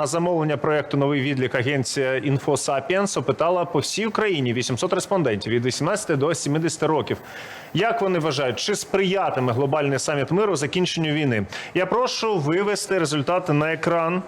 на замовлення проекту Новий відлік агенція InfoSapiens опитала по всій Україні 800 респондентів від 18 до 70 років. Як вони вважають, чи сприятиме глобальний саміт миру закінченню війни? Я прошу вивести результати на екран.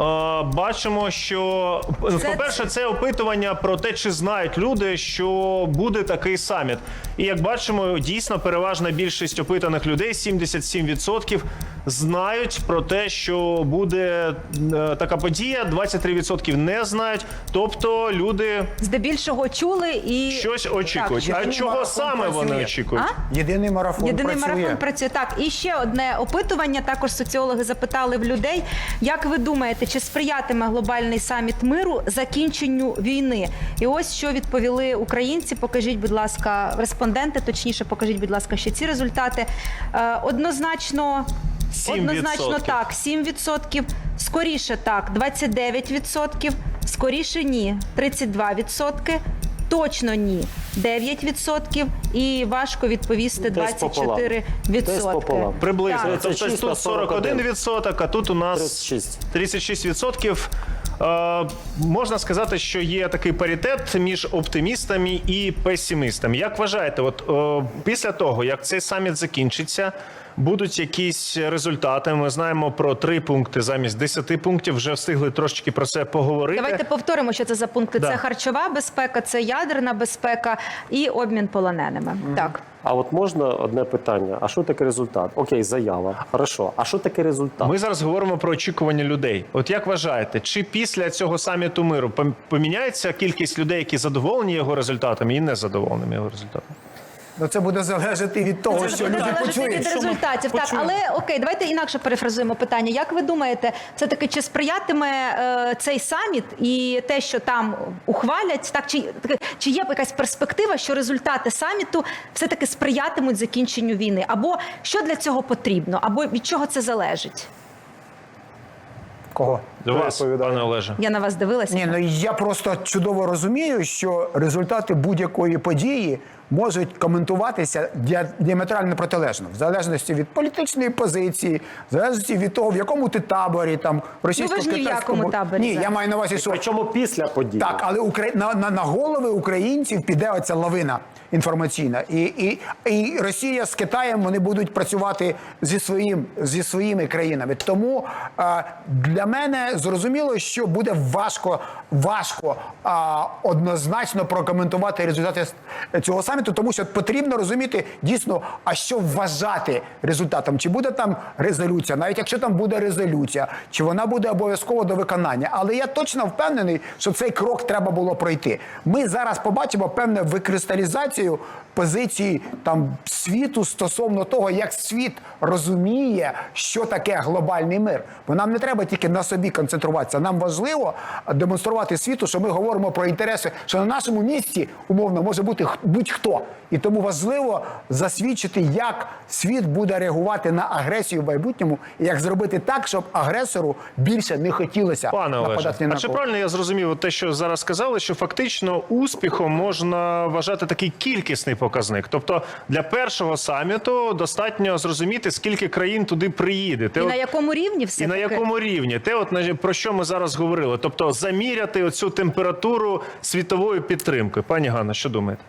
Е, Бачимо, що по-перше, це опитування про те, чи знають люди, що буде такий саміт. І як бачимо, дійсно переважна більшість опитаних людей, 77%, знають про те, що буде е, така подія. 23% не знають. Тобто люди Здебільшого чули і щось очікують. Так, а чого саме вони очікують? А? Єдиний марафон Єдиний працює. марафон працює так. І ще одне опитування. Також соціологи запитали в людей, як ви думаєте, чи сприятиме глобальний саміт миру закінченню війни? І ось що відповіли українці. Покажіть, будь ласка, респонденти. Точніше, покажіть, будь ласка, ще ці результати. Е, однозначно. 7%. Однозначно так, 7%, скоріше так, 29%, скоріше ні, 32%, точно ні, 9% і важко відповісти 24%. Десь пополам. Приблизно. Тобто тут 41 відсоток, а тут у нас 36. 36 відсотків. Е, можна сказати, що є такий паритет між оптимістами і песимістами. Як вважаєте, от е, після того, як цей саміт закінчиться, будуть якісь результати? Ми знаємо про три пункти замість 10 пунктів. Вже встигли трошечки про це поговорити. Давайте повторимо, що це за пункти. Да. Це харчова безпека, це ядерна безпека і обмін полоненими. Так. А от можна одне питання: а що таке результат? Окей, заява. Хорошо. А що таке результат? Ми зараз говоримо про очікування людей. От як вважаєте, чи після цього саміту миру пом- поміняється кількість людей, які задоволені його результатами і не задоволеними його результатами? Ну це буде залежати від того, Це що буде люди залежати почують. від що ми результатів. Так, почуємо. але окей, давайте інакше перефразуємо питання. Як ви думаєте, все таки чи сприятиме е, цей саміт і те, що там ухвалять, так чи таке- чи є якась перспектива, що результати саміту все таки сприятимуть закінченню війни? Або що для цього потрібно, або від чого це залежить? Кого? До вас, відповідає? пане Олеже. Я на вас дивилася. Ні, ну я просто чудово розумію, що результати будь-якої події можуть коментуватися діа- діаметрально протилежно, в залежності від політичної позиції, в залежності від того, в якому ти таборі там російсько Ну, ви ні в таборі Ні, я маю на увазі, що Причому після події. Так, але Укра... на, на, на голови українців піде оця лавина інформаційна. І, і, і Росія з Китаєм вони будуть працювати зі, своїм, зі своїми країнами. Тому а, для мене зрозуміло, що буде важко, важко а, однозначно прокоментувати результати цього саміту, тому що потрібно розуміти дійсно, а що вважати результатом. Чи буде там резолюція, навіть якщо там буде резолюція, чи вона буде обов'язково до виконання. Але я точно впевнений, що цей крок треба було пройти. Ми зараз побачимо певне викристалізацію позиції там світу стосовно того, як світ розуміє, що таке глобальний мир. Бо нам не треба тільки на собі концентруватися. Нам важливо демонструвати світу, що ми говоримо про інтереси, що на нашому місці умовно може бути х- будь-хто. І тому важливо засвідчити, як світ буде реагувати на агресію в майбутньому, і як зробити так, щоб агресору більше не хотілося Пане Олеже, ні а на чи правильно я зрозумів те, що зараз сказали, що фактично успіхом можна вважати такий кількісний показник. Тобто для першого саміту достатньо зрозуміти, скільки країн туди приїде. Те І от- на якому рівні все І на якому рівні? Те, от на- про що ми зараз говорили. Тобто заміряти оцю температуру світової підтримки. Пані Ганна, що думаєте?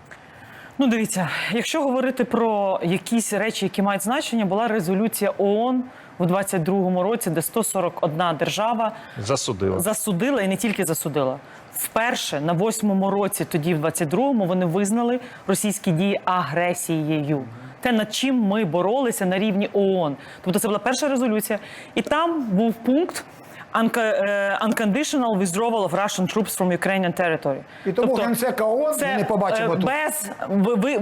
Ну, дивіться, якщо говорити про якісь речі, які мають значення, була резолюція ООН у 22-му році, де 141 держава Засудила. засудила і не тільки засудила. Вперше на восьмому році, тоді в 22-му, вони визнали російські дії агресією. Те, над чим ми боролися на рівні ООН. Тобто це була перша резолюція. І там був пункт «Unco- е, Unconditional withdrawal of Russian troops from Ukrainian territory. І тому генсека ООН це, ми не побачимо е, тут. без ви, ви,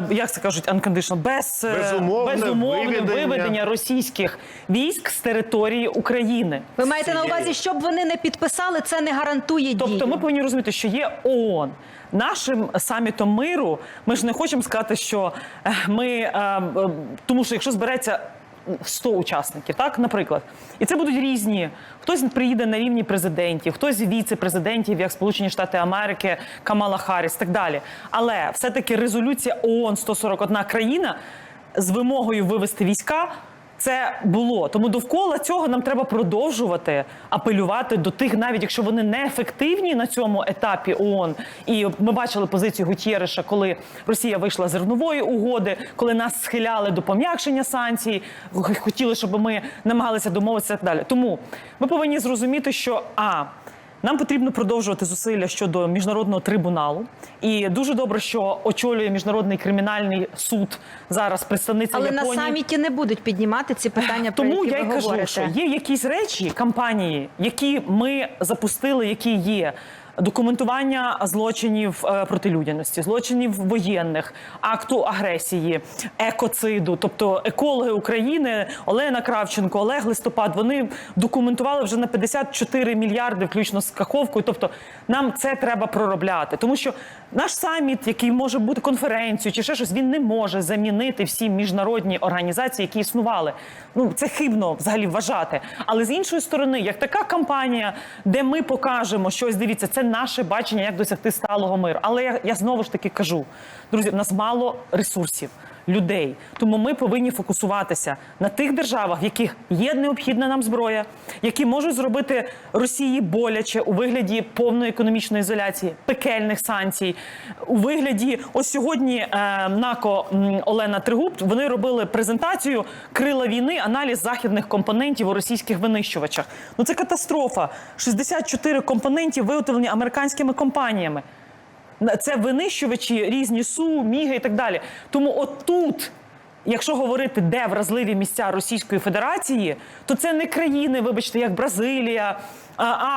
ви- як це кажуть, unconditional, без е, Безумовне безумовне виведення. виведення російських військ з території України. Ви маєте на увазі, щоб вони не підписали, це не гарантує Тобто дію. ми повинні розуміти, що є ООН. Нашим самітом миру ми ж не хочемо сказати, що е, ми е, е, тому, що якщо збереться 100 учасників, так, наприклад, і це будуть різні. Хтось приїде на рівні президентів, хтось віце-президентів, як Сполучені Штати Америки, Камала Харріс, так далі. Але все-таки резолюція ООН 141 країна з вимогою вивести війська. Це було. Тому довкола цього нам треба продовжувати апелювати до тих, навіть якщо вони не ефективні на цьому етапі ООН. І ми бачили позицію Гутєреша, коли Росія вийшла з зернової угоди, коли нас схиляли до пом'якшення санкцій, хотіли, щоб ми намагалися домовитися так далі. Тому ми повинні зрозуміти, що а. Нам потрібно продовжувати зусилля щодо міжнародного трибуналу, і дуже добре, що очолює міжнародний кримінальний суд зараз представниця Але Японії. на саміті не будуть піднімати ці питання, про Тому які я й ви кажу, говорите. що є якісь речі, кампанії, які ми запустили, які є. Документування злочинів е, проти людяності, злочинів воєнних, акту агресії, екоциду, тобто екологи України Олена Кравченко, Олег Листопад, вони документували вже на 54 мільярди, включно з каховкою. Тобто нам це треба проробляти, тому що наш саміт, який може бути конференцією чи ще щось, він не може замінити всі міжнародні організації, які існували. Ну це хибно взагалі вважати. Але з іншої сторони, як така кампанія, де ми покажемо щось, дивіться, це наше бачення, як досягти сталого миру. Але я, я знову ж таки кажу, друзі, в нас мало ресурсів. Людей, тому ми повинні фокусуватися на тих державах, в яких є необхідна нам зброя, які можуть зробити Росії боляче у вигляді повної економічної ізоляції, пекельних санкцій, у вигляді ось сьогодні е, НАКО Олена Тригуб вони робили презентацію крила війни, аналіз західних компонентів у російських винищувачах. Ну це катастрофа. 64 компонентів виготовлені американськими компаніями. Це винищувачі різні су, міги і так далі. Тому отут. Якщо говорити, де вразливі місця Російської Федерації, то це не країни, вибачте, як Бразилія,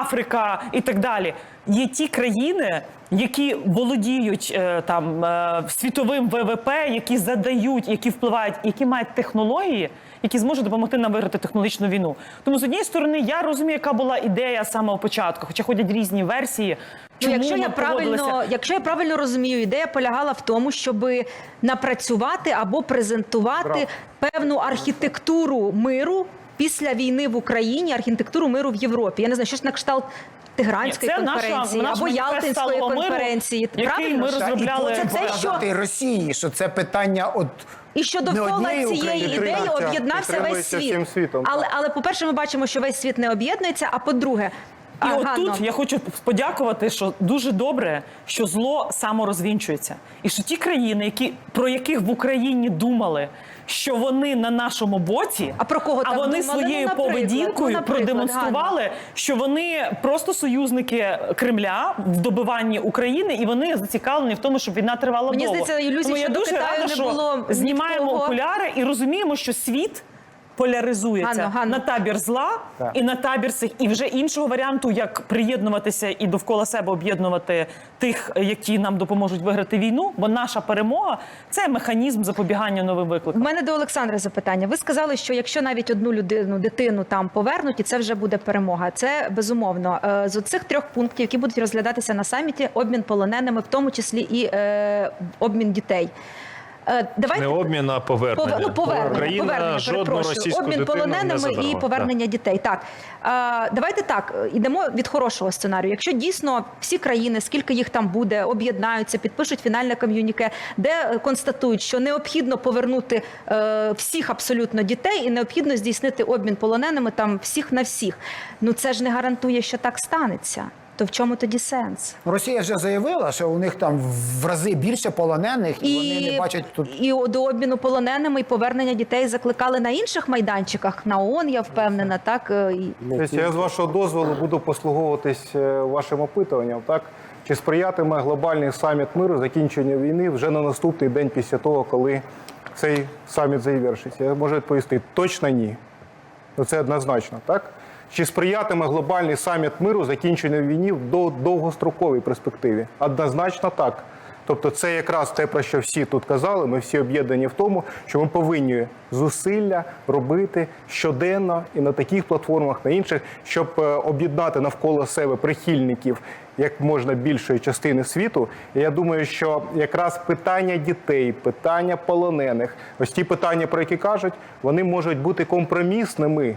Африка і так далі. Є ті країни, які володіють е, там е, світовим ВВП, які задають, які впливають, які мають технології, які зможуть допомогти нам виграти технологічну війну. Тому з однієї сторони я розумію, яка була ідея з самого початку, хоча ходять різні версії. Ну, Чому якщо ми я правильно, якщо я правильно розумію, ідея полягала в тому, щоб напрацювати або презентувати певну архітектуру миру після війни в Україні, архітектуру миру в Європі. Я не знаю, щось на кшталт Тигранської це наша- конференції наш або Ялтинської конференції. миру. Правильно ми розробляли. це, Це те, що Росії, що це питання от І що довкола цієї ідеї об'єднався весь світ. всім світом, Але, але по-перше, ми бачимо, що весь світ не об'єднується. А по-друге, І а, от Ганно, тут я хочу подякувати, що дуже добре, що зло саморозвінчується. І що ті країни, які, про яких в Україні думали, що вони на нашому боці, А про кого а так вони думали? своєю Ну, поведінкою ну, продемонстрували, що вони просто союзники Кремля в добиванні України, і вони зацікавлені в тому, щоб війна тривала Мені довго. здається, ілюзій Тому я щодо дуже Китаю рада, не було в знімаємо окуляри і розуміємо, що світ. Поляризується Ганно, Ганно. на табір зла і на табір цих, і вже іншого варіанту, як приєднуватися і довкола себе об'єднувати тих, які нам допоможуть виграти війну. Бо наша перемога це механізм запобігання новим викликам. мене до Олександра запитання. Ви сказали, що якщо навіть одну людину, дитину там повернуть, і це вже буде перемога. Це безумовно Е, з оцих трьох пунктів, які будуть розглядатися на саміті, обмін полоненими, в тому числі і е, обмін дітей. Е, Давайте Не обмін, а повернення. Пове- ну, повернення, Україна повернення, жодну російську обмін полоненими і Так. повернення дітей. Так е, давайте так йдемо від хорошого сценарію. Якщо дійсно всі країни, скільки їх там буде, об'єднаються, підпишуть фінальне ком'юніке, де е, констатують, що необхідно повернути е, всіх абсолютно дітей, і необхідно здійснити обмін полоненими там всіх на всіх. Ну це ж не гарантує, що так станеться. То в чому тоді сенс? Росія вже заявила, що у них там в рази більше полонених, і, вони не бачать тут. і до обміну полоненими і повернення дітей закликали на інших майданчиках. На ООН, я впевнена, так Тобто я з вашого дозволу буду послуговуватись е, вашим опитуванням. Так чи сприятиме глобальний саміт миру закінченню війни вже на наступний день після того, коли цей саміт завершиться? Я можу відповісти точно ні. Ну, Це однозначно, так? Чи сприятиме глобальний саміт миру закінченню війни в довгостроковій перспективі? Однозначно так. Тобто, це якраз те, про що всі тут казали. Ми всі об'єднані в тому, що ми повинні зусилля робити щоденно і на таких платформах, на інших, щоб е, об'єднати навколо себе прихильників як можна більшої частини світу. І я думаю, що якраз питання дітей, питання полонених, ось ті питання, про які кажуть, вони можуть бути компромісними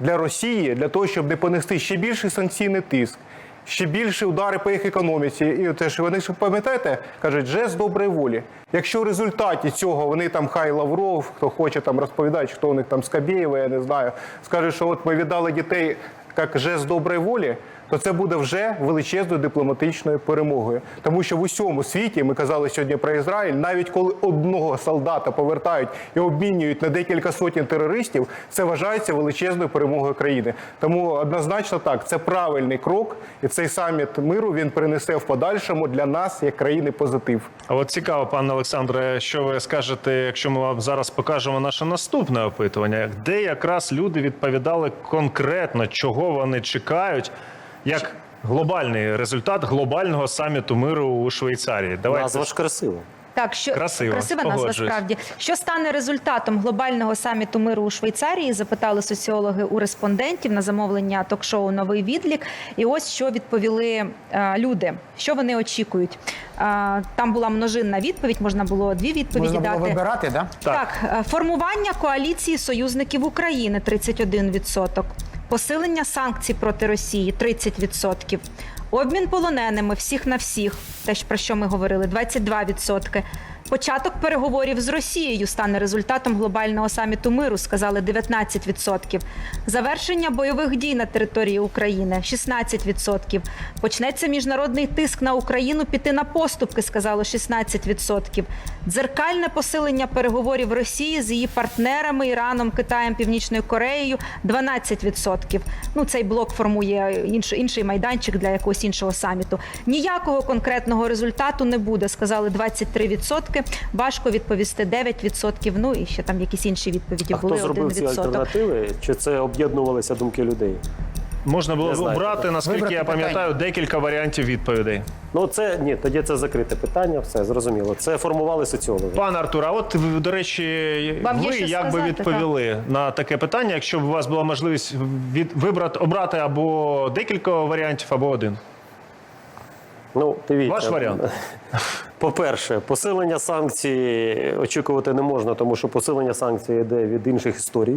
для Росії, для того, щоб не понести ще більший санкційний тиск, ще більші удари по їх економіці. І те що вони ж пам'ятаєте, кажуть, жест доброї волі. Якщо в результаті цього вони там хай Лавров, хто хоче там розповідати, хто у них там Скабєєва, я не знаю, скаже, що от ми віддали дітей як жест доброї волі, то це буде вже величезною дипломатичною перемогою. Тому що в усьому світі ми казали сьогодні про Ізраїль, навіть коли одного солдата повертають і обмінюють на декілька сотень терористів, це вважається величезною перемогою країни. Тому однозначно так, це правильний крок, і цей саміт миру він принесе в подальшому для нас як країни позитив. А от цікаво, пане Олександре, що ви скажете, якщо ми вам зараз покажемо наше наступне опитування, де якраз люди відповідали конкретно, чого вони чекають, як глобальний результат глобального саміту миру у Швейцарії. Давайте Назва ж красива. Так, що Красиво, красива назва справді. Що стане результатом глобального саміту миру у Швейцарії? Запитали соціологи у респондентів на замовлення ток-шоу Новий відлік. І ось що відповіли е, люди. Що вони очікують? Е, там була множинна відповідь, можна було дві відповіді Можна було дати. вибирати, да? Так, е, формування коаліції союзників України 31%. Посилення санкцій проти Росії 30%. Обмін полоненими всіх на всіх, теж про що ми говорили, 22%. Початок переговорів з Росією стане результатом глобального саміту миру, сказали 19%. Завершення бойових дій на території України 16%. Почнеться міжнародний тиск на Україну піти на поступки, сказало 16%. Дзеркальне посилення переговорів Росії з її партнерами Іраном, Китаєм, Північною Кореєю 12%. Ну цей блок формує інший, інший майданчик для якогось іншого саміту. Ніякого конкретного результату не буде, сказали 23%. Важко відповісти 9%. Ну і ще там якісь інші відповіді А були хто зробив ці 1%. альтернативи? Чи це об'єднувалися думки людей? можна було знаю. обрати, наскільки Вибрати я пам'ятаю, декілька варіантів відповідей. Ну це ні, тоді це закрите питання. Все зрозуміло. Це формували соціологи. Пане Артур, а от до речі, Вам ви як би сказати, відповіли на таке питання, якщо б у вас була можливість від вибрати обрати або декілька варіантів, або один. Ну, дивіться. Ваш варіант. По-перше, посилення санкцій очікувати не можна, тому що посилення санкцій йде від інших історій.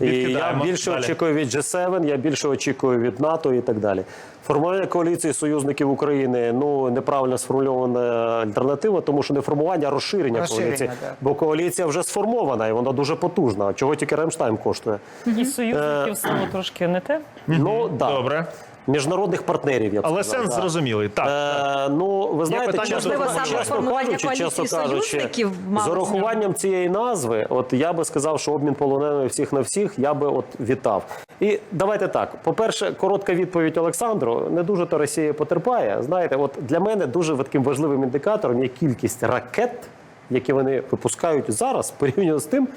І я більше Далі. очікую від G7, я більше очікую від НАТО і так далі. Формування коаліції союзників України ну неправильно сформульована альтернатива, тому що не формування, а розширення, Розширення, коаліції. так. Бо коаліція вже сформована і вона дуже потужна. Чого тільки Ремштайн коштує? І союзників стало трошки не те. Ну да. Добре. Міжнародних партнерів. Я б Але сказав, сенс да. зрозумілий. Так. Е, ну, ви знаєте, питання чесно, до Можливо, саме чесно формування кажучи, чесно кажучи, союзників мало з урахуванням цієї назви, от я би сказав, що обмін полоненими всіх на всіх я би от вітав. І давайте так. По-перше, коротка відповідь Олександру. Не дуже то Росія потерпає. Знаєте, от для мене дуже таким важливим індикатором є кількість ракет, які вони випускають зараз, порівняно з тим.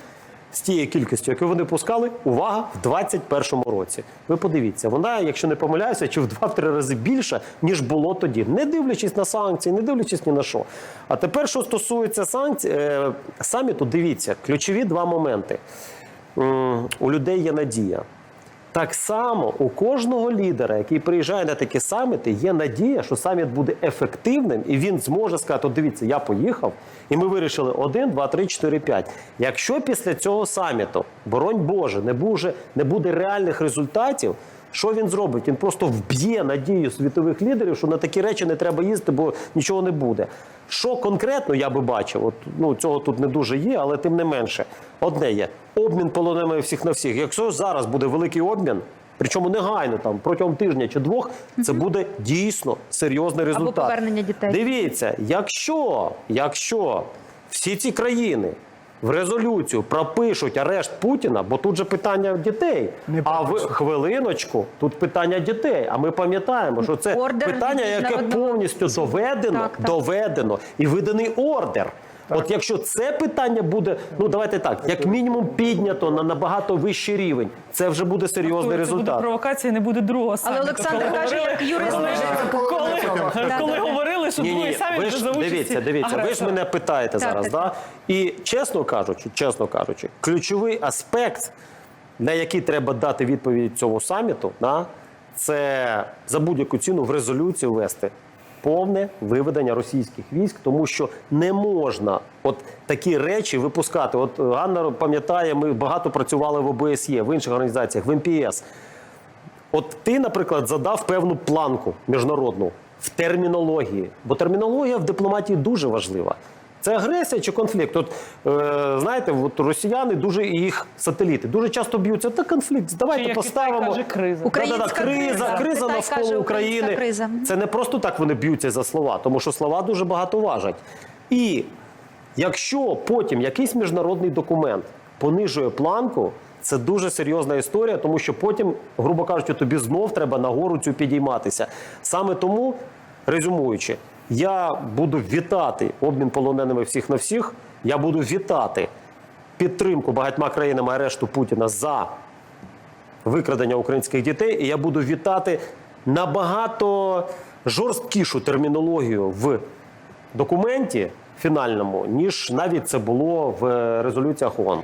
З тією кількістю, яку вони пускали, увага, в 21-му році. Ви подивіться, вона, якщо не помиляюся, чи в 2-3 рази більше, ніж було тоді, не дивлячись на санкції, не дивлячись ні на що. А тепер, що стосується санкцій, е, саміту, дивіться, ключові два моменти. У людей є надія. Так само у кожного лідера, який приїжджає на такі саміти, є надія, що саміт буде ефективним, і він зможе сказати: дивіться, я поїхав, і ми вирішили 1, 2, 3, 4, 5. Якщо після цього саміту, боронь Боже, не буде, не буде реальних результатів. Що він зробить? Він просто вб'є надію світових лідерів, що на такі речі не треба їздити, бо нічого не буде. Що конкретно я би бачив? От ну цього тут не дуже є, але тим не менше, одне є обмін полоненими всіх на всіх. Якщо зараз буде великий обмін, причому негайно там протягом тижня чи двох, це буде дійсно серйозний результат. повернення дітей. Дивіться, якщо, якщо всі ці країни. В резолюцію пропишуть арешт Путіна, бо тут же питання дітей. Не а в хвилиночку тут питання дітей. А ми пам'ятаємо, що це Ордер питання, яке повністю доведено, Так, так. доведено і виданий ордер. От якщо це питання буде, ну давайте так, як мінімум піднято на набагато вищий рівень, це вже буде серйозний Це буде результат. провокація, не буде другого саміту. Олександр каже, як юрист коли, коли, Що Ні, другий ні, саміт ви буде ж за участі дивіться, дивіться. Ви ж агресора. мене питаєте Так, зараз, так, да? І чесно кажучи, чесно кажучи, ключовий аспект, на який треба дати відповідь цьому саміту, да, це за будь-яку ціну в резолюцію ввести. Повне виведення російських військ, тому що не можна от такі речі випускати. От е, Ганна пам'ятає, ми багато працювали в ОБСЄ, в інших організаціях, в МПС. От ти, наприклад, задав певну планку міжнародну в термінології, бо термінологія в дипломатії дуже важлива. Це агресія чи конфлікт? От е, знаєте, от росіяни дуже і їх сателіти дуже часто б'ються. Та конфлікт. Давайте як поставимо каже, криза. Українська криза, криза. криза навколо каже, України. криза. Це не просто так вони б'ються за слова, тому що слова дуже багато важать. І якщо потім якийсь міжнародний документ понижує планку, це дуже серйозна історія, тому що потім, грубо кажучи, тобі знов треба нагору цю підійматися. Саме тому, резюмуючи, я буду вітати обмін полоненими всіх на всіх. Я буду вітати підтримку багатьма країнами арешту Путіна за викрадення українських дітей, і я буду вітати набагато жорсткішу термінологію в документі фінальному, ніж навіть це було в резолюціях ООН.